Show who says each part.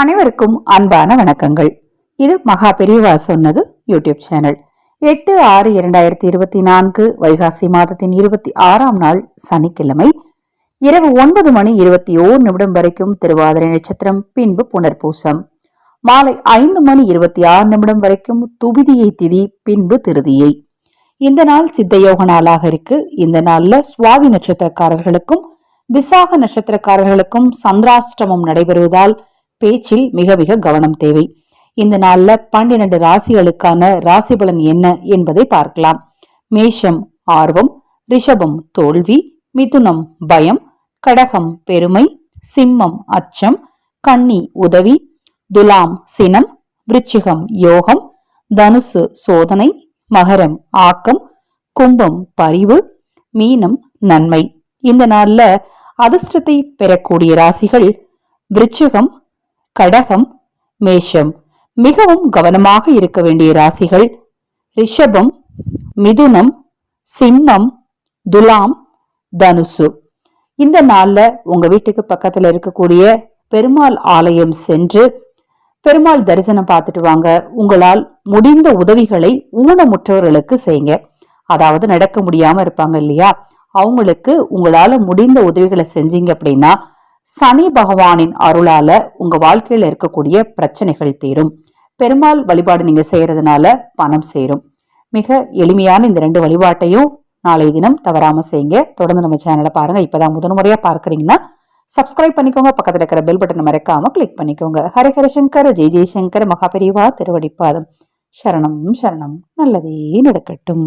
Speaker 1: அனைவருக்கும் அன்பான வணக்கங்கள். இது மகா பெரியவா சொன்னது யூடியூப் சேனல். எட்டு ஆறு இரண்டாயிரத்தி இருபத்தி நான்கு வைகாசி மாதத்தின் இருபத்தி ஆறாம் நாள் சனிக்கிழமை இரவு ஒன்பது மணி இருபத்தி ஓர் நிமிடம் வரைக்கும் திருவாதிரை நட்சத்திரம் பின்பு புனர்பூசம். மாலை ஐந்து மணி இருபத்தி ஆறு நிமிடம் வரைக்கும் துபிதியை திதி பின்பு திருதியை. இந்த நாள் சித்தயோக நாளாக இருக்கு. இந்த நாள்ல சுவாதி நட்சத்திரக்காரர்களுக்கும் விசாக நட்சத்திரக்காரர்களுக்கும் சந்திராஷ்டமம் நடைபெறுவதால் பேச்சில் மிக மிக கவனம் தேவை. இந்த நாள்ல பன்னிரண்டு ராசிகளுக்கான ராசி பலன் என்ன என்பதை பார்க்கலாம். மேஷம் ஆர்வம் ரிஷபம் தோல்வி மிதுனம் பயம் கடகம் பெருமை சிம்மம் அச்சம் கன்னி உதவி துலாம் சினம் விருச்சிகம் யோகம் தனுசு சோதனை மகரம் ஆக்கம் கும்பம் பரிவு மீனம் நன்மை. இந்த நாள்ல அதிர்ஷ்டத்தை பெறக்கூடிய ராசிகள் விருச்சிகம் கடகம் மேஷம். மிகவும் கவனமாக இருக்க வேண்டிய ராசிகள் ரிஷபம் மிதுனம் சிம்மம் துலாம் தனுசு. இந்த நாள்ல உங்க வீட்டுக்கு பக்கத்துல இருக்கக்கூடிய பெருமாள் ஆலயம் சென்று பெருமாள் தரிசனம் பார்த்துட்டு வாங்க. உங்களால் முடிந்த உதவிகளை ஊனமுற்றவர்களுக்கு செய்யுங்க. அதாவது நடக்க முடியாம இருப்பாங்க இல்லையா? அவங்களுக்கு உங்களால முடிந்த உதவிகளை செஞ்சீங்க அப்படின்னா சனி பகவானின் அருளால உங்க வாழ்க்கையில இருக்கக்கூடிய பிரச்சனைகள் தீரும். பெருமாள் வழிபாடு நீங்க செய்யறதுனால பணம் சேரும். மிக எளிமையான இந்த ரெண்டு வழிபாட்டையும் நாளைய தினம் தவறாம செய்யுங்க. தொடர்ந்து நம்ம சேனலை பாருங்க. இப்பதான் முதன்முறையா பார்க்குறீங்கன்னா சப்ஸ்கிரைப் பண்ணிக்கோங்க. பக்கத்துல இருக்கிற பெல் பட்டனை மறக்காம கிளிக் பண்ணிக்கோங்க. ஹரிஹர சங்கர். ஜெய் ஜெய்சங்கர் மகாபெரிவா திருவடிப்பாதம். சரணம் சரணம். நல்லதே நடக்கட்டும்.